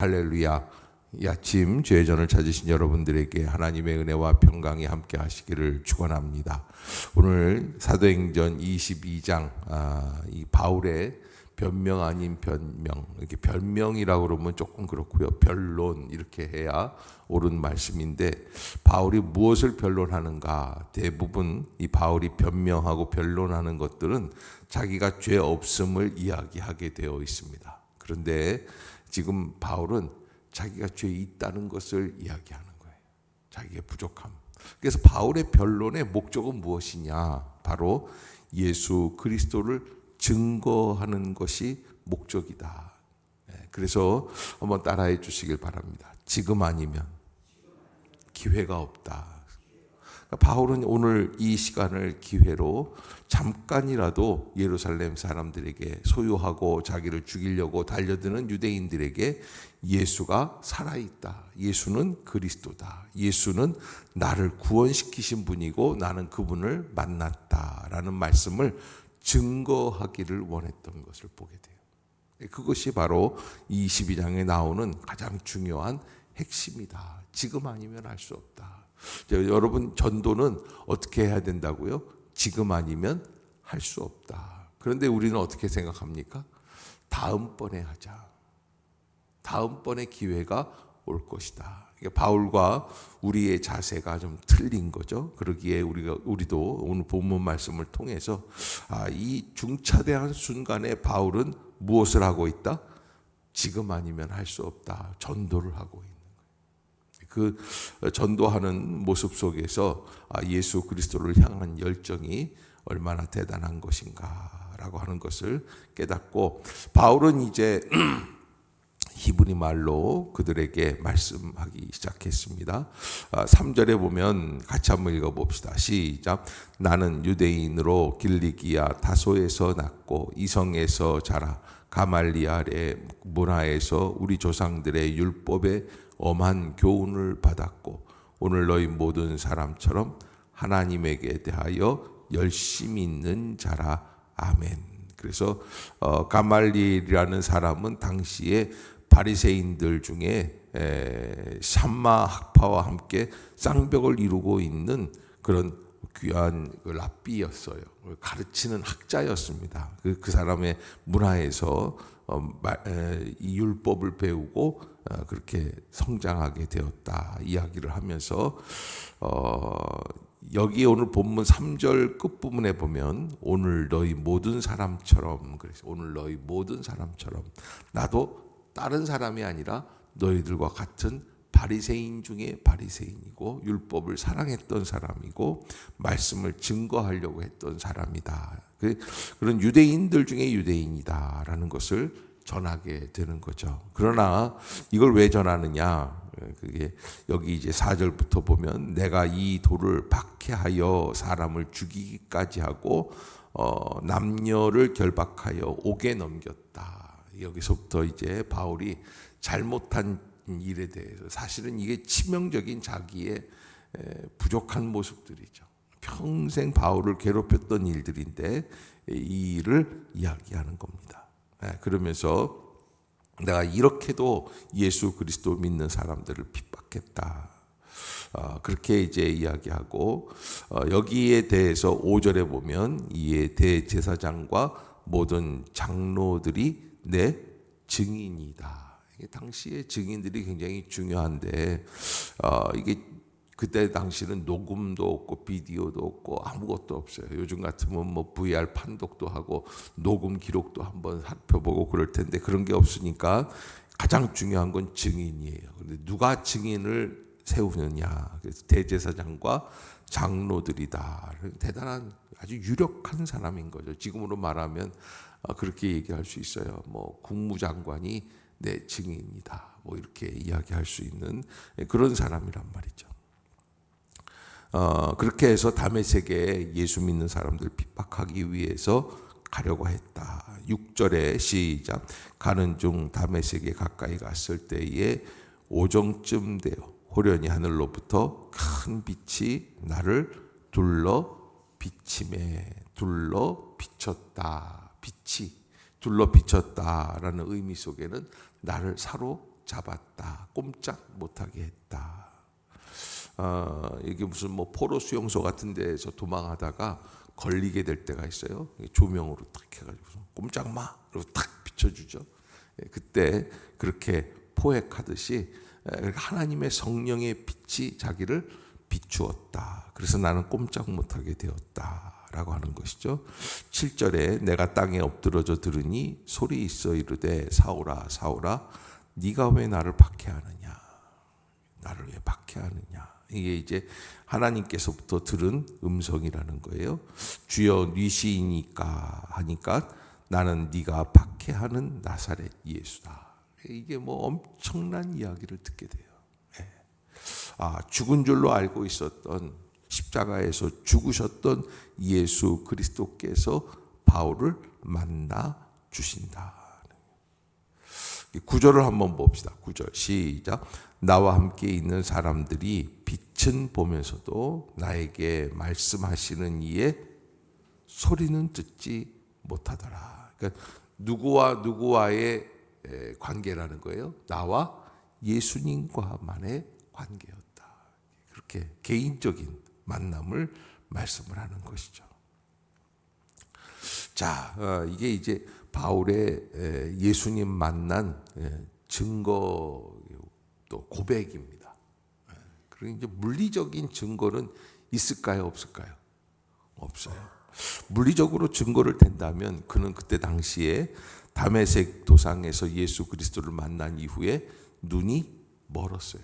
할렐루야. 이 아침 죄전을 찾으신 여러분들에게 하나님의 은혜와 평강이 함께 하시기를 축원합니다. 오늘 사도행전 22장 아, 이 바울의 변명 아닌 변명 이렇게 변명이라고 그러면 조금 그렇고요. 변론 이렇게 해야 옳은 말씀인데 바울이 무엇을 변론하는가 대부분 이 바울이 변명하고 변론하는 것들은 자기가 죄 없음을 이야기하게 되어 있습니다. 그런데 지금 바울은 자기가 죄 있다는 것을 이야기하는 거예요. 자기의 부족함. 그래서 바울의 변론의 목적은 무엇이냐? 바로 예수 그리스도를 증거하는 것이 목적이다. 네, 그래서 한번 따라해 주시길 바랍니다. 지금 아니면 기회가 없다. 그러니까 바울은 오늘 이 시간을 기회로 잠깐이라도 예루살렘 사람들에게 소유하고 자기를 죽이려고 달려드는 유대인들에게 예수가 살아있다. 예수는 그리스도다. 예수는 나를 구원시키신 분이고 나는 그분을 만났다 라는 말씀을 증거하기를 원했던 것을 보게 돼요. 그것이 바로 22장에 나오는 가장 중요한 핵심이다. 지금 아니면 할수 없다. 여러분 전도는 어떻게 해야 된다고요? 지금 아니면 할 수 없다. 그런데 우리는 어떻게 생각합니까? 다음번에 하자. 다음번에 기회가 올 것이다. 바울과 우리의 자세가 좀 틀린 거죠. 그러기에 우리가 우리도 오늘 본문 말씀을 통해서 아, 이 중차대한 순간에 바울은 무엇을 하고 있다? 지금 아니면 할 수 없다. 전도를 하고 있는. 그 전도하는 모습 속에서 아, 예수 그리스도를 향한 열정이 얼마나 대단한 것인가라고 하는 것을 깨닫고 바울은 이제 히브리 말로 그들에게 말씀하기 시작했습니다. 3절에 아, 보면 같이 한번 읽어 봅시다. 시작. 나는 유대인으로 길리기아 다소에서 났고 이성에서 자라 가말리알의 문화에서 우리 조상들의 율법에 엄한 교훈을 받았고 오늘 너희 모든 사람처럼 하나님에게 대하여 열심히 있는 자라 아멘. 그래서 어, 가말리라는 사람은 당시에 바리새인들 중에 에, 샴마 학파와 함께 쌍벽을 이루고 있는 그런 귀한 그 랍비였어요. 가르치는 학자였습니다. 그, 그 사람의 문화에서 어, 이 율법을 배우고 어, 그렇게 성장하게 되었다 이야기를 하면서 어, 여기 오늘 본문 3절 끝부분에 보면 오늘 너희 모든 사람처럼 그래서 오늘 너희 모든 사람처럼 나도 다른 사람이 아니라 너희들과 같은 바리새인 중에 바리새인이고 율법을 사랑했던 사람이고 말씀을 증거하려고 했던 사람이다. 그, 그런 유대인들 중에 유대인이다라는 것을 전하게 되는 거죠. 그러나 이걸 왜 전하느냐? 그게 여기 이제 4절부터 보면 내가 이 돌을 박해하여 사람을 죽이기까지 하고 어, 남녀를 결박하여 옥에 넘겼다. 여기서부터 이제 바울이 잘못한 일에 대해서 사실은 이게 치명적인 자기의 부족한 모습들이죠. 평생 바울을 괴롭혔던 일들인데 이 일을 이야기하는 겁니다. 그러면서 내가 이렇게도 예수 그리스도 믿는 사람들을 핍박했다. 어, 그렇게 이제 이야기하고 어, 여기에 대해서 5절에 보면 이에 대제사장과 모든 장로들이 내 증인이다. 당시의 증인들이 굉장히 중요한데 어, 이게 그때 당시는 녹음도 없고 비디오도 없고 아무것도 없어요. 요즘 같으면 뭐 VR 판독도 하고 녹음 기록도 한번 살펴보고 그럴 텐데 그런 게 없으니까 가장 중요한 건 증인이에요. 근데 누가 증인을 세우느냐. 그래서 대제사장과 장로들이다. 대단한 아주 유력한 사람인 거죠. 지금으로 말하면 어, 그렇게 얘기할 수 있어요. 뭐 국무장관이 내 증인이다. 뭐 이렇게 이야기할 수 있는 그런 사람이란 말이죠. 어, 그렇게 해서 다메섹에 예수 믿는 사람들 핍박하기 위해서 가려고 했다. 6절에 시작. 가는 중 다메섹에 가까이 갔을 때에 오정쯤 되어 호련히 하늘로부터 큰 빛이 나를 둘러 비침에 둘러 비쳤다. 빛이 둘러 비쳤다라는 의미 속에는 나를 사로잡았다. 잡았다. 꼼짝 못하게 했다. 어, 이게 무슨 뭐 포로 수용소 같은 데에서 도망하다가 걸리게 될 때가 있어요. 조명으로 탁 해가지고 꼼짝 마. 그리고 탁 비춰주죠. 예, 그때 그렇게 포획하듯이 에, 하나님의 성령의 빛이 자기를 비추었다. 그래서 나는 꼼짝 못하게 되었다. 라고 하는 것이죠. 7절에 내가 땅에 엎드러져 들으니 소리 있어 이르되 사오라 사오라 네가 왜 나를 박해하느냐 나를 왜 박해하느냐 이게 이제 하나님께서부터 들은 음성이라는 거예요. 주여 니시이니까 하니까 나는 네가 박해하는 나사렛 예수다. 이게 뭐 엄청난 이야기를 듣게 돼요. 예. 아 죽은 줄로 알고 있었던 십자가에서 죽으셨던 예수 그리스도께서 바울을 만나 주신다. 구절을 한번 봅시다. 구절 시작. 나와 함께 있는 사람들이 빛은 보면서도 나에게 말씀하시는 이에 소리는 듣지 못하더라. 그러니까 누구와 누구와의 관계라는 거예요. 나와 예수님과만의 관계였다. 그렇게 개인적인 만남을 말씀을 하는 것이죠. 자, 어, 이게 이제 바울의 예수님 만난 증거 또 고백입니다. 그리고 이제 물리적인 증거는 있을까요, 없을까요? 없어요. 물리적으로 증거를 댄다면 그는 그때 당시에 담에색 도상에서 예수 그리스도를 만난 이후에 눈이 멀었어요.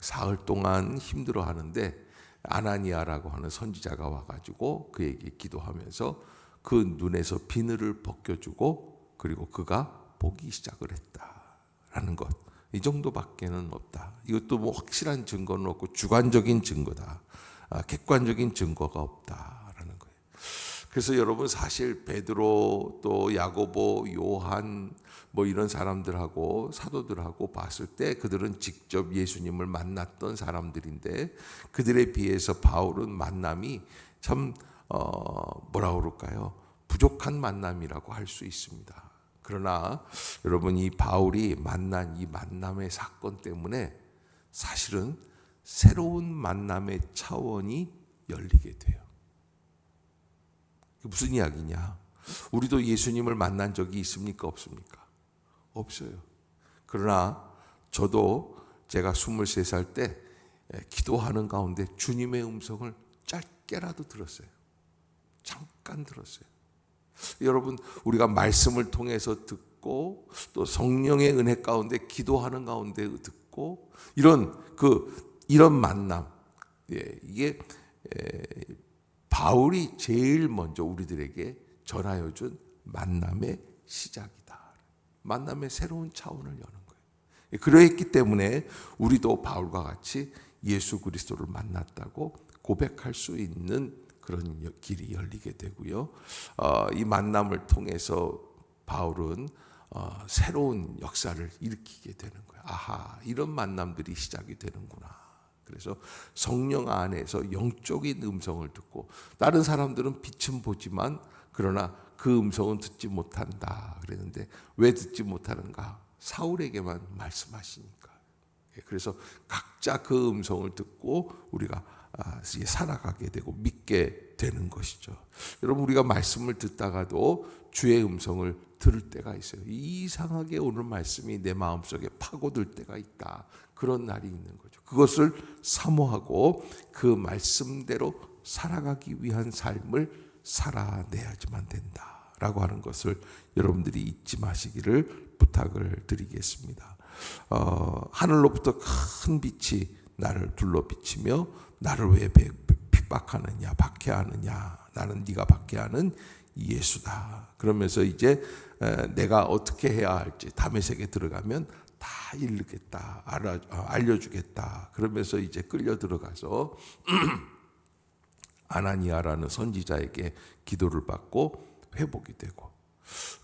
사흘 동안 힘들어 하는데 아나니아라고 하는 선지자가 와가지고 그에게 기도하면서 그 눈에서 비늘을 벗겨주고 그리고 그가 보기 시작을 했다라는 것. 이 정도밖에는 없다. 이것도 뭐 확실한 증거는 없고 주관적인 증거다. 아, 객관적인 증거가 거예요. 그래서 여러분 사실 베드로 또 야고보 요한 뭐 이런 사람들하고 사도들하고 봤을 때 그들은 직접 예수님을 만났던 사람들인데 그들에 비해서 바울은 만남이 참 어, 뭐라 그럴까요? 부족한 만남이라고 할 수 있습니다. 그러나 여러분 이 바울이 만난 이 만남의 사건 때문에 사실은 새로운 만남의 차원이 열리게 돼요. 무슨 이야기냐? 우리도 예수님을 만난 적이 있습니까? 없습니까? 없어요. 그러나 저도 제가 23살 때 기도하는 가운데 주님의 음성을 짧게라도 들었어요. 잠깐 들었어요. 여러분, 우리가 말씀을 통해서 듣고 또 성령의 은혜 가운데 기도하는 가운데 듣고 이런 그 이런 만남, 예, 이게 에, 바울이 제일 먼저 우리들에게 전하여 준 만남의 시작이다. 만남의 새로운 차원을 여는 거예요. 그러했기 때문에 우리도 바울과 같이 예수 그리스도를 만났다고 고백할 수 있는 그런 길이 열리게 되고요. 어, 이 만남을 통해서 바울은 어, 새로운 역사를 일으키게 되는 거예요. 아하, 이런 만남들이 시작이 되는구나. 그래서 성령 안에서 영적인 음성을 듣고 다른 사람들은 빛은 보지만 그러나 그 음성은 듣지 못한다. 그랬는데 왜 듣지 못하는가? 사울에게만 말씀하시니까. 예, 그래서 각자 그 음성을 듣고 우리가 아, 살아가게 되고 믿게 되는 것이죠. 여러분 우리가 말씀을 듣다가도 주의 음성을 들을 때가 있어요. 이상하게 오늘 말씀이 내 마음속에 파고들 때가 있다. 그런 날이 있는 거죠. 그것을 사모하고 그 말씀대로 살아가기 위한 삶을 살아내야지만 된다 라고 하는 것을 여러분들이 잊지 마시기를 부탁을 드리겠습니다. 어, 하늘로부터 큰 빛이 나를 둘러 비치며 나를 왜 핍박하느냐 박해하느냐 나는 네가 박해하는 예수다. 그러면서 이제 내가 어떻게 해야 할지 담에색에 들어가면 다 일르겠다 알아, 어, 알려주겠다. 그러면서 이제 끌려 들어가서 아나니아라는 선지자에게 기도를 받고 회복이 되고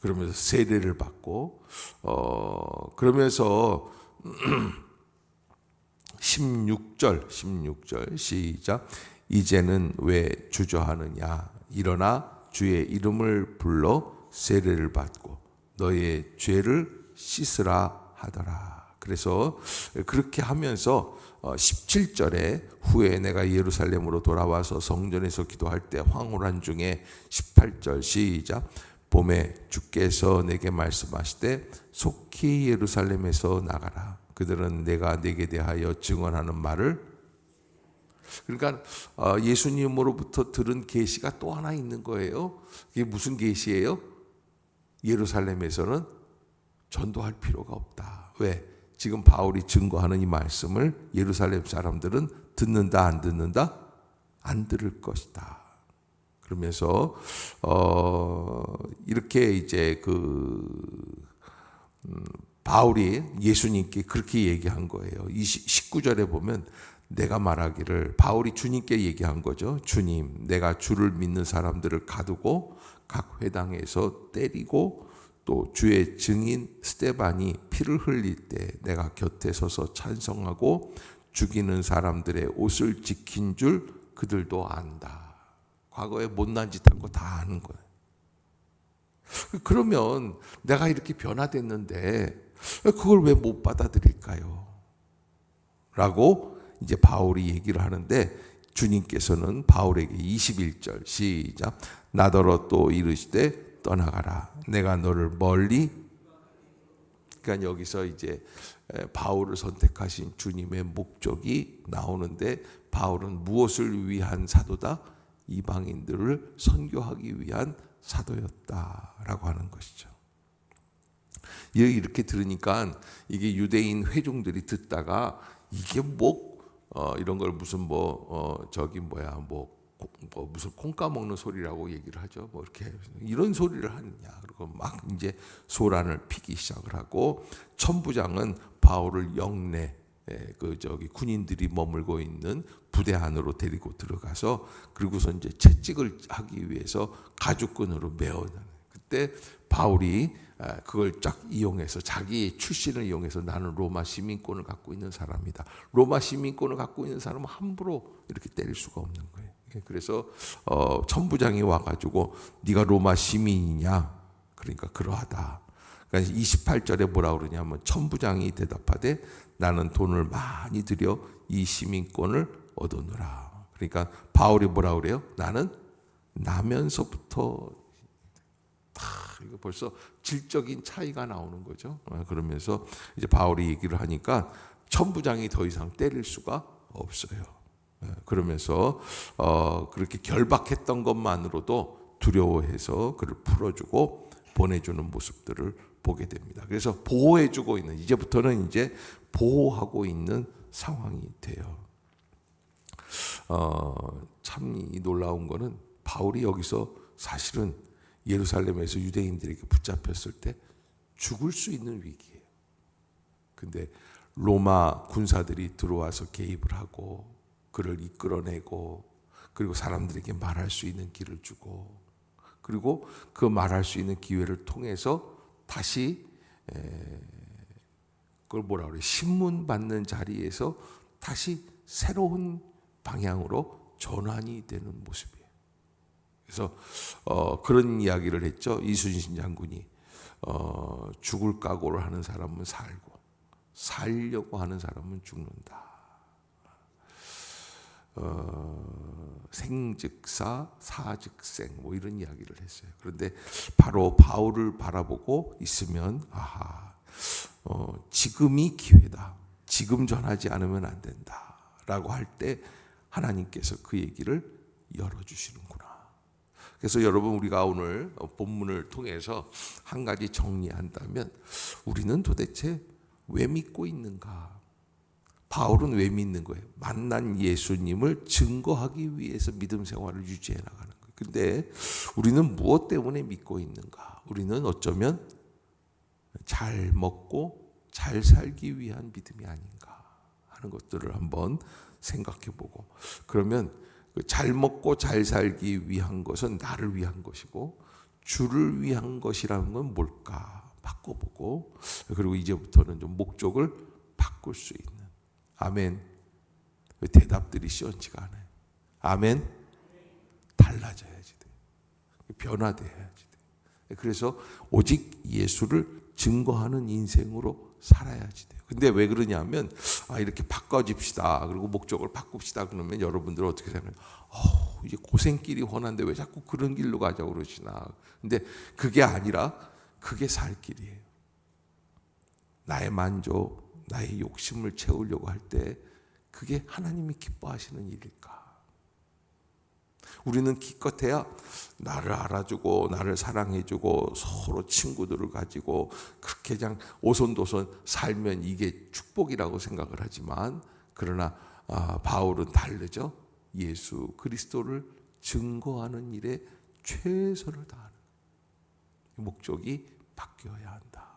그러면서 세례를 받고 어 그러면서 16절 16절 시작 이제는 왜 주저하느냐 일어나 주의 이름을 불러 세례를 받고 너의 죄를 씻으라 하더라 그래서 그렇게 하면서 17절에 후에 내가 예루살렘으로 돌아와서 성전에서 기도할 때 황홀한 중에 18절 시작 봄에 주께서 내게 말씀하시되 속히 예루살렘에서 나가라 그들은 내가 내게 대하여 증언하는 말을 그러니까 어, 예수님으로부터 들은 계시가 또 하나 있는 거예요. 이게 무슨 계시예요? 예루살렘에서는 전도할 필요가 없다. 왜? 지금 바울이 증거하는 이 말씀을 예루살렘 사람들은 듣는다 안 듣는다? 안 들을 것이다. 그러면서 어 이렇게 이제 그 음, 바울이 예수님께 그렇게 얘기한 거예요. 19절에 보면 내가 말하기를 바울이 주님께 얘기한 거죠. 주님, 내가 주를 믿는 사람들을 가두고 각 회당에서 때리고 또 주의 증인 스테반이 피를 흘릴 때 내가 곁에 서서 찬성하고 죽이는 사람들의 옷을 지킨 줄 그들도 안다. 과거에 못난 짓 한 거 다 아는 거예요. 그러면 내가 이렇게 변화됐는데 그걸 왜 못 받아들일까요? 라고 이제 바울이 얘기를 하는데 주님께서는 바울에게 21절 시작 나더러 또 이르시되 떠나가라 내가 너를 멀리 그러니까 여기서 이제 바울을 선택하신 주님의 목적이 나오는데 바울은 무엇을 위한 사도다? 이방인들을 선교하기 위한 사도였다라고 하는 것이죠. 이렇게 들으니까 이게 유대인 회종들이 듣다가 이게 뭐 어, 이런 걸 무슨 뭐 어, 저기 뭐야 뭐, 뭐 무슨 콩 까먹는 소리라고 얘기를 하죠. 뭐 이렇게 이런 소리를 하느냐. 그리고 막 이제 소란을 피기 시작을 하고 천부장은 바울을 영내 예, 그 저기 군인들이 머물고 있는 부대 안으로 데리고 들어가서 그리고서 이제 채찍을 하기 위해서 가죽끈으로 메어 그때 바울이 아, 그걸 쫙 이용해서 자기의 출신을 이용해서 나는 로마 시민권을 갖고 있는 사람이다. 로마 시민권을 갖고 있는 사람은 함부로 이렇게 때릴 수가 없는 거예요. 그래서 어, 천부장이 와가지고 네가 로마 시민이냐? 그러니까 그러하다. 그러니까 28절에 뭐라 그러냐면 천부장이 대답하되 나는 돈을 많이 들여 이 시민권을 얻어느라. 그러니까 바울이 뭐라 그래요? 나는 나면서부터 이거 벌써 질적인 차이가 나오는 거죠. 어, 그러면서 이제 바울이 얘기를 하니까 천부장이 더 이상 때릴 수가 없어요. 예, 그러면서 어 그렇게 결박했던 것만으로도 두려워해서 그를 풀어주고 보내주는 모습들을 보게 됩니다. 그래서 보호해주고 있는 이제부터는 이제 보호하고 있는 상황이 돼요. 어 참 놀라운 거는 바울이 여기서 사실은 예루살렘에서 유대인들에게 붙잡혔을 때 죽을 수 있는 위기예요. 근데 로마 군사들이 들어와서 개입을 하고 그를 이끌어내고 그리고 사람들에게 말할 수 있는 길을 주고 그리고 그 말할 수 있는 기회를 통해서 다시 그걸 뭐라 그래 신문 받는 자리에서 다시 새로운 방향으로 전환이 되는 모습이에요. 그래서 어, 그런 이야기를 했죠. 이순신 장군이 어, 죽을 각오를 하는 사람은 살고 살려고 하는 사람은 죽는다. 어, 생즉사 사즉생 뭐 이런 이야기를 했어요. 그런데 바로 바울을 바라보고 있으면 아하 어, 지금이 기회다. 지금 전하지 않으면 안 된다라고 할 때 하나님께서 그 얘기를 열어 주시는구나. 그래서 여러분 우리가 오늘 본문을 통해서 한 가지 정리한다면 우리는 도대체 왜 믿고 있는가? 바울은 왜 믿는 거예요? 만난 예수님을 증거하기 위해서 믿음 생활을 유지해 나가는 거예요. 근데 우리는 무엇 때문에 믿고 있는가? 우리는 어쩌면 잘 먹고 잘 살기 위한 믿음이 아닌가 하는 것들을 한번 생각해 보고 그러면 그잘 먹고 잘 살기 위한 것은 나를 위한 것이고 주를 위한 것이라는 건 뭘까 바꿔보고 그리고 이제부터는 좀 목적을 바꿀 수 있는 아멘 대답들이 시원치가 않아요 아멘 달라져야지 돼 변화돼야지 돼 그래서 오직 예수를 증거하는 인생으로 살아야지 돼요 근데 왜 그러냐면 아 이렇게 바꿔집시다. 그리고 목적을 바꿉시다. 그러면 여러분들 어떻게 생각해요? 어, 이제 고생길이 훤한데 왜 자꾸 그런 길로 가자고 그러시나. 근데 그게 아니라 그게 살 길이에요. 나의 만족, 나의 욕심을 채우려고 할 때 그게 하나님이 기뻐하시는 일일까? 우리는 기껏해야 나를 알아주고 나를 사랑해주고 서로 친구들을 가지고 그렇게 그냥 오손도손 살면 이게 축복이라고 생각을 하지만 그러나 아, 바울은 다르죠. 예수 그리스도를 증거하는 일에 최선을 다하는 목적이 바뀌어야 한다.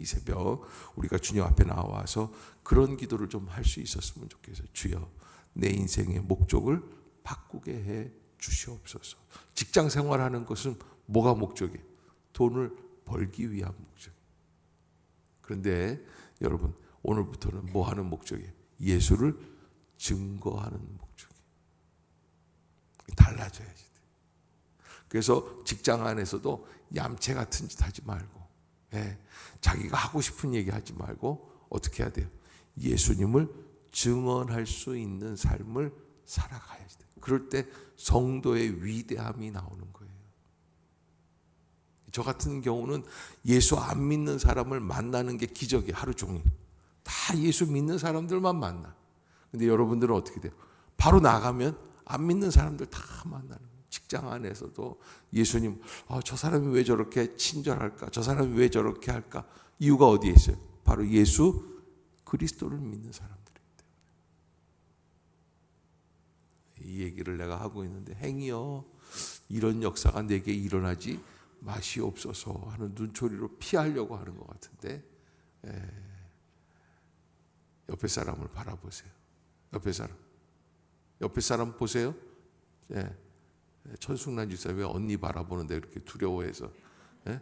이 새벽 우리가 주님 앞에 나와서 그런 기도를 좀 할 수 있었으면 좋겠어요. 주여 내 인생의 목적을 바꾸게 해 주시옵소서. 직장 생활하는 것은 뭐가 목적이에요? 돈을 벌기 위한 목적. 그런데 여러분 오늘부터는 뭐 하는 목적이에요? 예수를 증거하는 목적이에요. 달라져야지. 돼. 그래서 직장 안에서도 얌체 같은 짓 하지 말고, 예, 자기가 하고 싶은 얘기 하지 말고 어떻게 해야 돼요? 예수님을 증언할 수 있는 삶을 살아가야지 돼. 그럴 때 성도의 위대함이 나오는 거예요. 저 같은 경우는 예수 안 믿는 사람을 만나는 게 기적이에요. 하루 종일. 다 예수 믿는 사람들만 만나. 근데 여러분들은 어떻게 돼요? 바로 나가면 안 믿는 사람들 다 만나는 거예요. 직장 안에서도 예수님, 아, 저 사람이 왜 저렇게 친절할까? 저 사람이 왜 저렇게 할까? 이유가 어디에 있어요? 바로 예수 그리스도를 믿는 사람들이기 때문에. 이 얘기를 내가 하고 있는데 행이여 이런 역사가 내게 일어나지 마시옵소서 하는 눈초리로 피하려고 하는 것 같은데 에, 옆에 사람을 바라보세요. 옆에 사람, 옆에 사람 보세요. 예. 천숙란 집사 왜 언니 바라보는데 이렇게 두려워해서 예?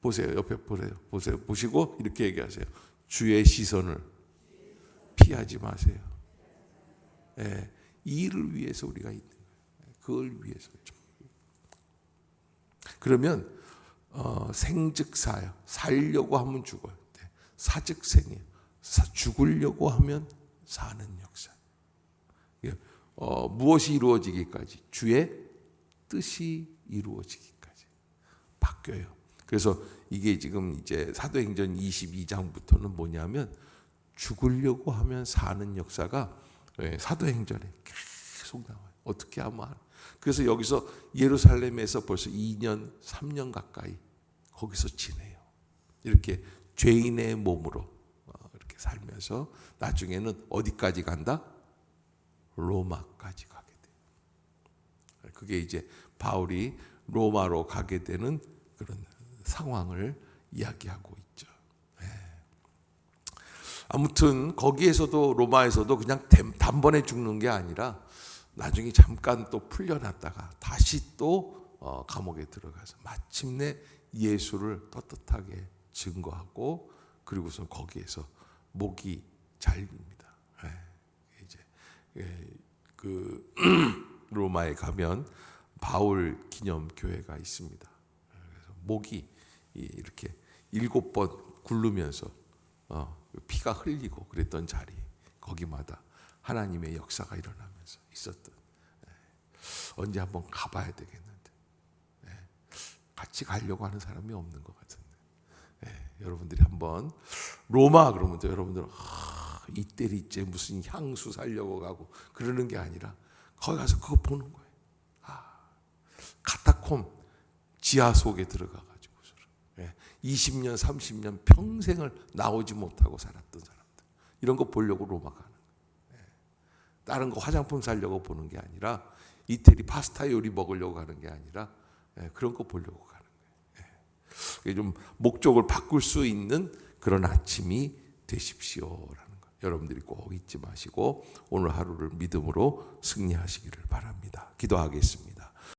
보세요. 옆에 보세요. 보세요. 보시고 이렇게 얘기하세요. 주의 시선을 피하지 마세요. 예. 이 일을 위해서 우리가 있는 거예요. 그걸 위해서. 그러면 어, 생즉사요. 살려고 하면 죽어요. 네. 사즉생이에요. 사, 죽으려고 하면 사는 역사. 어, 무엇이 이루어지기까지? 주의 뜻이 이루어지기까지 바뀌어요. 그래서 이게 지금 이제 사도행전 22장부터는 뭐냐면 죽으려고 하면 사는 역사가 예, 사도행전에 계속 나와요. 어떻게 하면 그래서 여기서 예루살렘에서 벌써 2년, 3년 가까이 거기서 지내요. 이렇게 죄인의 몸으로 어, 이렇게 살면서 나중에는 어디까지 간다? 로마까지 돼요. 그게 이제 바울이 로마로 가게 되는 그런 상황을 이야기하고 있죠. 네. 아무튼 거기에서도 로마에서도 그냥 단번에 죽는 게 아니라 나중에 잠깐 또 풀려났다가 다시 또 어, 감옥에 들어가서 마침내 예수를 떳떳하게 증거하고 그리고서 거기에서 목이 잘립니다. 네. 이제 예, 그 로마에 가면 바울 기념 교회가 있습니다. 그래서 목이 이렇게 일곱 번 굴르면서 어, 피가 흘리고 그랬던 자리 거기마다 하나님의 역사가 일어나면서 있었던 예. 언제 한번 가봐야 되겠는데 예. 같이 가려고 하는 사람이 없는 것 같은데 예. 여러분들이 한번 로마 그러면 또 여러분들 아, 이때리째 무슨 향수 살려고 가고 그러는 게 아니라 거기 가서 그거 보는 거예요. 카타콤 지하 속에 들어가 가지고 20년, 30년 평생을 나오지 못하고 살았던 사람들. 이런 거 보려고 로마 가는 거예요. 다른 거 화장품 사려고 보는 게 아니라 이태리 파스타 요리 먹으려고 가는 게 아니라 그런 거 보려고 가는 거예요. 좀 목적을 바꿀 수 있는 그런 아침이 되십시오라는 거. 여러분들이 꼭 잊지 마시고 오늘 하루를 믿음으로 승리하시기를 바랍니다. 기도하겠습니다.